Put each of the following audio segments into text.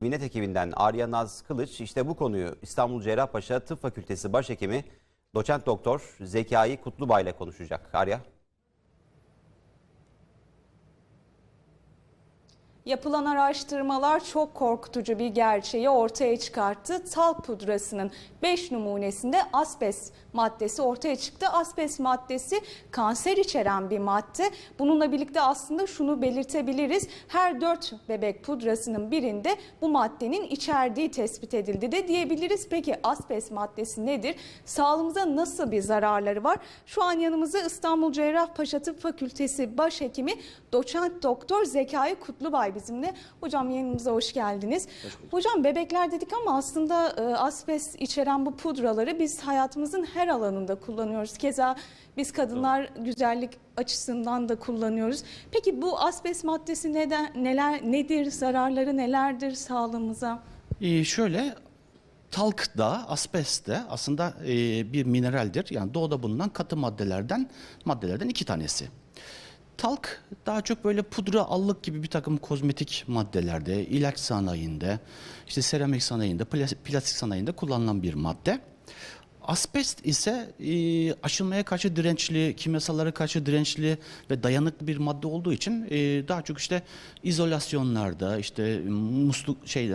Minnet ekibinden Arya Naz Kılıç işte bu konuyu İstanbul Cerrahpaşa Tıp Fakültesi Başhekimi Doçent Doktor Zekai Kutlubay ile konuşacak. Arya. Yapılan araştırmalar çok korkutucu bir gerçeği ortaya çıkarttı. Talk pudrasının 5 numunesinde asbest maddesi ortaya çıktı. Asbest maddesi kanser içeren bir madde. Bununla birlikte aslında şunu belirtebiliriz. Her 4 bebek pudrasının birinde bu maddenin içerdiği tespit edildi de diyebiliriz. Peki asbest maddesi nedir? Sağlığımıza nasıl bir zararları var? Şu an yanımızda İstanbul Cerrahpaşa Tıp Fakültesi Başhekimi Doçent Doktor Zekai Kutlubay bizimle. Hocam yanımıza hoş geldiniz. Hocam bebekler dedik ama aslında e, asbest içeren bu pudraları biz hayatımızın her alanında kullanıyoruz. Keza biz kadınlar güzellik açısından da kullanıyoruz. Peki bu asbest maddesi neden neler nedir? Zararları nelerdir sağlığımıza? Ee, şöyle talk da asbest de aslında e, bir mineraldir. Yani doğada bulunan katı maddelerden maddelerden iki tanesi. Talk daha çok böyle pudra, allık gibi bir takım kozmetik maddelerde, ilaç sanayinde, işte seramik sanayinde, plas- plastik sanayinde kullanılan bir madde. Asbest ise e, karşı dirençli, kimyasallara karşı dirençli ve dayanıklı bir madde olduğu için e, daha çok işte izolasyonlarda, işte musluk şey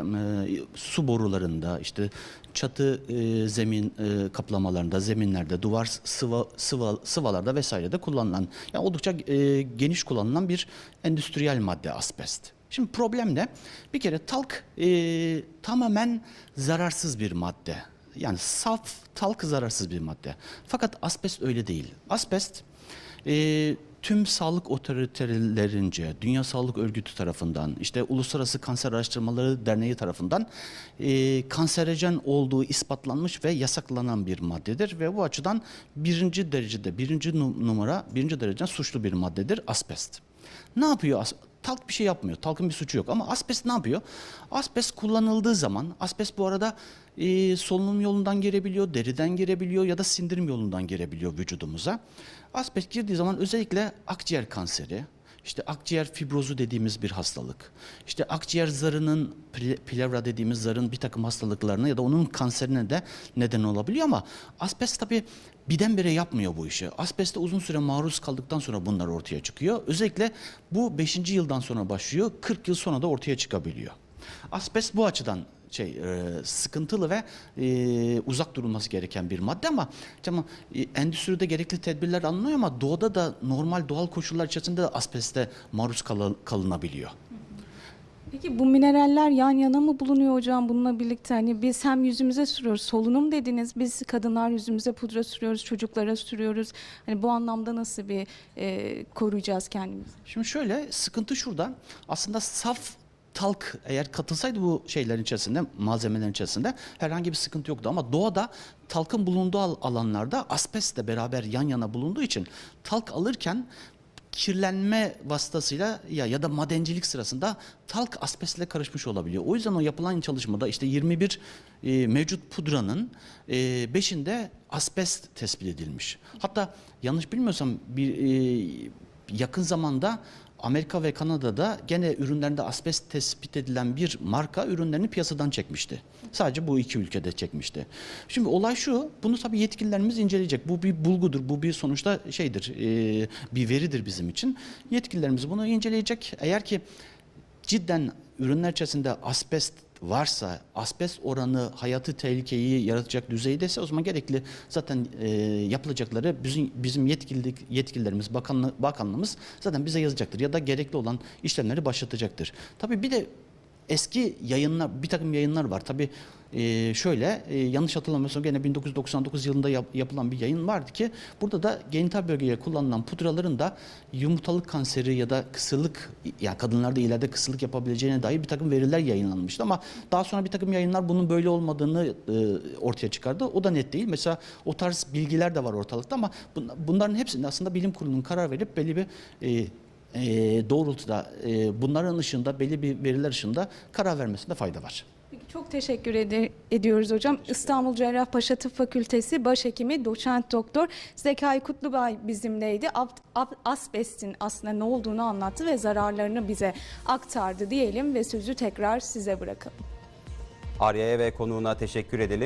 su borularında, işte çatı e, zemin kaplamalarında, zeminlerde, duvar sıva, sıva sıvalarda vesairede kullanılan, yani oldukça geniş kullanılan bir endüstriyel madde asbest. Şimdi problem ne? Bir kere talk e, tamamen zararsız bir madde. Yani saf talk zararsız bir madde. Fakat asbest öyle değil. Asbest e, tüm sağlık otoritelerince, Dünya Sağlık Örgütü tarafından, işte Uluslararası Kanser Araştırmaları Derneği tarafından e, kanserojen olduğu ispatlanmış ve yasaklanan bir maddedir ve bu açıdan birinci derecede, birinci nu- numara, birinci dereceden suçlu bir maddedir asbest. Ne yapıyor? as- Talk bir şey yapmıyor. Talk'ın bir suçu yok. Ama asbest ne yapıyor? Asbest kullanıldığı zaman, asbest bu arada e, solunum yolundan girebiliyor, deriden girebiliyor ya da sindirim yolundan girebiliyor vücudumuza. Asbest girdiği zaman özellikle akciğer kanseri, işte akciğer fibrozu dediğimiz bir hastalık. İşte akciğer zarının ple- plevra dediğimiz zarın bir takım hastalıklarına ya da onun kanserine de neden olabiliyor ama asbest tabii birdenbire yapmıyor bu işi. Asbeste uzun süre maruz kaldıktan sonra bunlar ortaya çıkıyor. Özellikle bu 5. yıldan sonra başlıyor. 40 yıl sonra da ortaya çıkabiliyor. Asbest bu açıdan şey e, sıkıntılı ve e, uzak durulması gereken bir madde ama tamam e, endüstride gerekli tedbirler alınıyor ama doğada da normal doğal koşullar içerisinde de asbeste maruz kal- kalınabiliyor. Peki bu mineraller yan yana mı bulunuyor hocam bununla birlikte? Hani biz hem yüzümüze sürüyoruz, solunum dediniz. Biz kadınlar yüzümüze pudra sürüyoruz, çocuklara sürüyoruz. Hani bu anlamda nasıl bir e, koruyacağız kendimizi? Şimdi şöyle sıkıntı şurada. Aslında saf talk eğer katılsaydı bu şeylerin içerisinde, malzemelerin içerisinde herhangi bir sıkıntı yoktu. Ama doğada talkın bulunduğu al- alanlarda asbestle beraber yan yana bulunduğu için talk alırken kirlenme vasıtasıyla ya ya da madencilik sırasında talk asbestle karışmış olabiliyor. O yüzden o yapılan çalışmada işte 21 e, mevcut pudranın e, 5'inde asbest tespit edilmiş. Hatta yanlış bilmiyorsam bir e, yakın zamanda Amerika ve Kanada'da gene ürünlerinde asbest tespit edilen bir marka ürünlerini piyasadan çekmişti. Sadece bu iki ülkede çekmişti. Şimdi olay şu, bunu tabii yetkililerimiz inceleyecek. Bu bir bulgudur, bu bir sonuçta şeydir, e, bir veridir bizim için. Yetkililerimiz bunu inceleyecek. Eğer ki cidden ürünler içerisinde asbest varsa, asbest oranı hayatı tehlikeyi yaratacak düzeydeyse o zaman gerekli zaten e, yapılacakları bizim, bizim yetkililik, yetkililerimiz, bakanlı, bakanlığımız zaten bize yazacaktır ya da gerekli olan işlemleri başlatacaktır. Tabii bir de eski yayınlar, bir takım yayınlar var. Tabii e, şöyle, e, yanlış hatırlamıyorsam gene 1999 yılında yap- yapılan bir yayın vardı ki burada da genital bölgeye kullanılan pudraların da yumurtalık kanseri ya da kısırlık, yani kadınlarda ileride kısırlık yapabileceğine dair bir takım veriler yayınlanmıştı. Ama daha sonra bir takım yayınlar bunun böyle olmadığını e, ortaya çıkardı. O da net değil. Mesela o tarz bilgiler de var ortalıkta ama bun- bunların hepsini aslında bilim kurulunun karar verip belli bir e, e, doğrultuda e, bunların ışığında belli bir veriler ışığında karar vermesinde fayda var. Peki, Çok teşekkür ede- ediyoruz hocam. İstanbul Cerrahpaşa Tıp Fakültesi Başhekimi Doçent Doktor Zekai Kutlubay bizimleydi. Ab- ab- Asbestin aslında ne olduğunu anlattı ve zararlarını bize aktardı diyelim ve sözü tekrar size bırakalım. Arya'ya ve konuğuna teşekkür edelim.